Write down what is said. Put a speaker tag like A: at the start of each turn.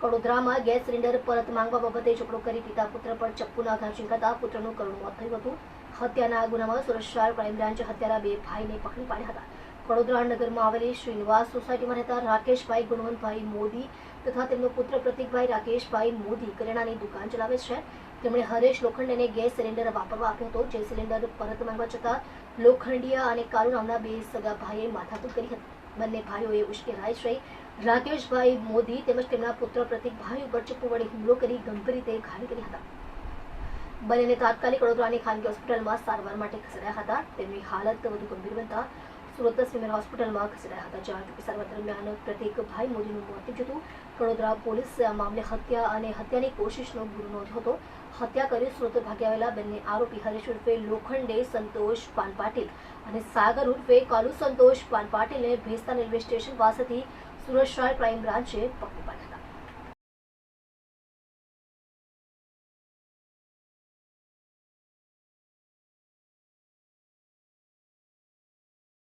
A: વડોદરામાં gas cylinder પરત માંગવા બાબતે ઝઘડો કરી પિતા પુત્ર પર ચપ્પુના ઘા ઝીંકાતા પુત્રનું કરુણ મોત થયું હતું. હત્યાના ગુનામાં શહેર ક્રાઇમ બ્રાન્ચ હત્યારા બે ભાઈને પકડી પાડ્યા હતા. વડોદરા નગરમાં આવેલી શ્રીનિવાસ સોસાયટીમાં રહેતા રાકેશભાઈ ગુણવંતભાઈ મોદી તથા તેમનો પુત્ર પ્રતિકભાઈ રાકેશભાઈ મોદી કરિયાણાની દુકાન ચલાવે છે. તેમણે હરેશ લોખંડેને ગેસ સિલિન્ડર વાપરવા આપ્યો હતો, જે સિલિન્ડર પરત માંગવા છતાં લોખંડિયા અને કાલુ નામના બે સગા ભાઈએ માથાકૂટ કરી હતી. બંને ભાઈઓએ ઉશ્કેરાઈ જઈ રાકેશભાઈ મોદી તેમજ તેમના પુત્ર પ્રતિકભાઈ ઉપર ચપ્પુ વડે હુમલો કરી ગંભીર રીતે ઘાયલ કર્યા હતા. બંનેને તાત્કાલિક વડોદરાની ખાનગી હોસ્પિટલમાં સારવાર માટે ખસેડાયા હતા. તેમની હાલત વધુ ગંભીર બનતા સુરત સિવિલ હોસ્પિટલમાં ખસેડાયા હતા. જ્યાં સારવાર દરમિયાન પ્રતિકભાઈ મોદીનું મોત હતું. વડોદરા પોલીસે આ મામલે હત્યા અને હત્યાની કોશિશનો ગુનો નોંધ્યો હતો. હત્યા કરી સુરત ભાગી આવેલા બંને આરોપી હરેશ ઉર્ફે લોખંડે સંતોષ પાન પાટીલ અને સાગર ઉર્ફે કાલુ સંતોષ પાન પાટીલને ભેસ્તા રેલવે સ્ટેશન પાસેથી સુરત શહેર ક્રાઇમ બ્રાન્ચે પકડી